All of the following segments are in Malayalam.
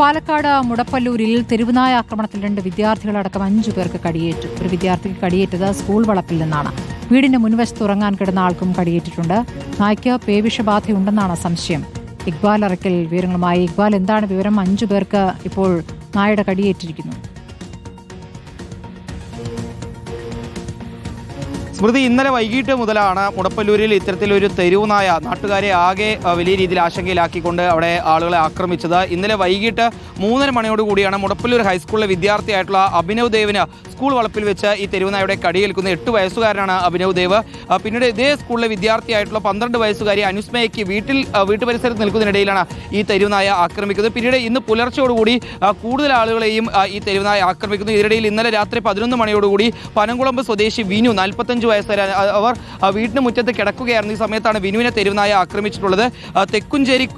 പാലക്കാട് മുടപ്പല്ലൂരിൽ തെരുവുനായ ആക്രമണത്തിൽ രണ്ട് വിദ്യാർത്ഥികളടക്കം അഞ്ചു പേർക്ക് കടിയേറ്റു. ഒരു വിദ്യാർത്ഥിക്ക് കടിയേറ്റത് സ്കൂൾ വളപ്പിൽ നിന്നാണ്. വീടിന്റെ മുൻവശത്ത് ഉറങ്ങാൻ കിടന്ന ആൾക്കും കടിയേറ്റിട്ടുണ്ട്. നായ്ക്ക് പേവിഷബാധയുണ്ടെന്നാണ് സംശയം. ഇക്ബാൽ അറക്കൽ വിവരങ്ങളുമായി. ഇക്ബാൽ എന്താണ് വിവരം? അഞ്ചു പേർക്ക് ഇപ്പോൾ നായയുടെ കടിയേറ്റിരിക്കുന്നു. സ്മൃതി ഇന്നലെ വൈകിട്ട് മുതലാണ് മുടപ്പല്ലൂരിൽ ഇത്തരത്തിലൊരു തെരുവുനായ നാട്ടുകാരെ ആകെ വലിയ രീതിയിൽ ആശങ്കയിലാക്കിക്കൊണ്ട് അവിടെ ആളുകളെ ആക്രമിച്ചത്. ഇന്നലെ വൈകിട്ട് മൂന്നര മണിയോടുകൂടിയാണ് മുടപ്പല്ലൂർ ഹൈസ്കൂളിലെ വിദ്യാർത്ഥിയായിട്ടുള്ള അഭിനവ് ദേവിന് സ്കൂൾ വളപ്പിൽ വെച്ച് ഈ തെരുവുനായുടെ കടിയേൽക്കുന്ന എട്ട് വയസ്സുകാരനാണ് അഭിനവ് ദേവ്. പിന്നീട് ഇതേ സ്കൂളിലെ വിദ്യാർത്ഥിയായിട്ടുള്ള പന്ത്രണ്ട് വയസ്സുകാരി അനുസ്മയ്ക്ക് വീട്ടിൽ വീട്ടു വീട്ടുപരിസരത്ത് നിൽക്കുന്നതിനിടയിലാണ് ഈ തെരുവുനായ ആക്രമിക്കുന്നത്. പിന്നീട് ഇന്ന് പുലർച്ചയോടുകൂടി കൂടുതൽ ആളുകളെയും ഈ തെരുവുനായ ആക്രമിക്കുന്നു. ഇതിനിടയിൽ ഇന്നലെ രാത്രി പതിനൊന്ന് മണിയോടുകൂടി പനംകുളമ്പ് സ്വദേശി വിനു നാൽപ്പത്തഞ്ച് വയസ്സുകാരൻ അ- അവർ വീടിന് മുറ്റത്ത് കിടക്കുകയായിരുന്നു. ഈ സമയത്താണ് വിനുവിനെ തെരുവനായ ആക്രമിച്ചിട്ടുള്ളത്. തെക്കുംചേരി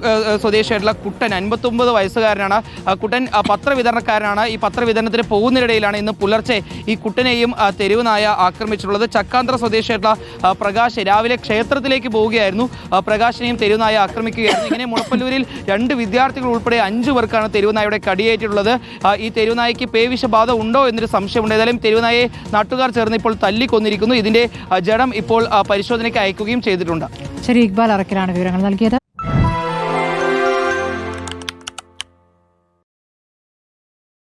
സ്വദേശിയായിട്ടുള്ള കുട്ടൻ അൻപത്തൊമ്പത് വയസ്സുകാരനാണ്. കുട്ടൻ പത്രവിതരണക്കാരനാണ്. ഈ പത്രവിതരണത്തിന് പോകുന്നതിനിടയിലാണ് ഇന്ന് പുലർച്ചെ ഈ കുട്ടനെയും തെരുവനായ ആക്രമിച്ചിട്ടുള്ളത്. ചക്കാന്ത്ര സ്വദേശിയായിട്ടുള്ള പ്രകാശ് രാവിലെ ക്ഷേത്രത്തിലേക്ക് പോവുകയായിരുന്നു. പ്രകാശിനെയും തെരുവുനായ ആക്രമിക്കുകയായിരുന്നു. ഇങ്ങനെ മുളപ്പല്ലൂരിൽ രണ്ട് വിദ്യാർത്ഥികൾ ഉൾപ്പെടെ അഞ്ചു പേർക്കാണ് തെരുവുനായയുടെ കടിയേറ്റിട്ടുള്ളത്. ഈ തെരുവനായയ്ക്ക് പേവിഷബാധ ഉണ്ടോ എന്നൊരു സംശയമുണ്ട്. ഏതായാലും തെരുവുനായെ നാട്ടുകാർ ചേർന്ന് ഇപ്പോൾ തല്ലിക്കൊന്നിരിക്കുന്നു. ഇതിന്റെ ജഡം ഇപ്പോൾ പരിശോധനയ്ക്ക് അയക്കുകയും ചെയ്തിട്ടുണ്ട് ശരി ഇക്ബാൽ അറക്കലാണ് വിവരങ്ങൾ നൽകിയത്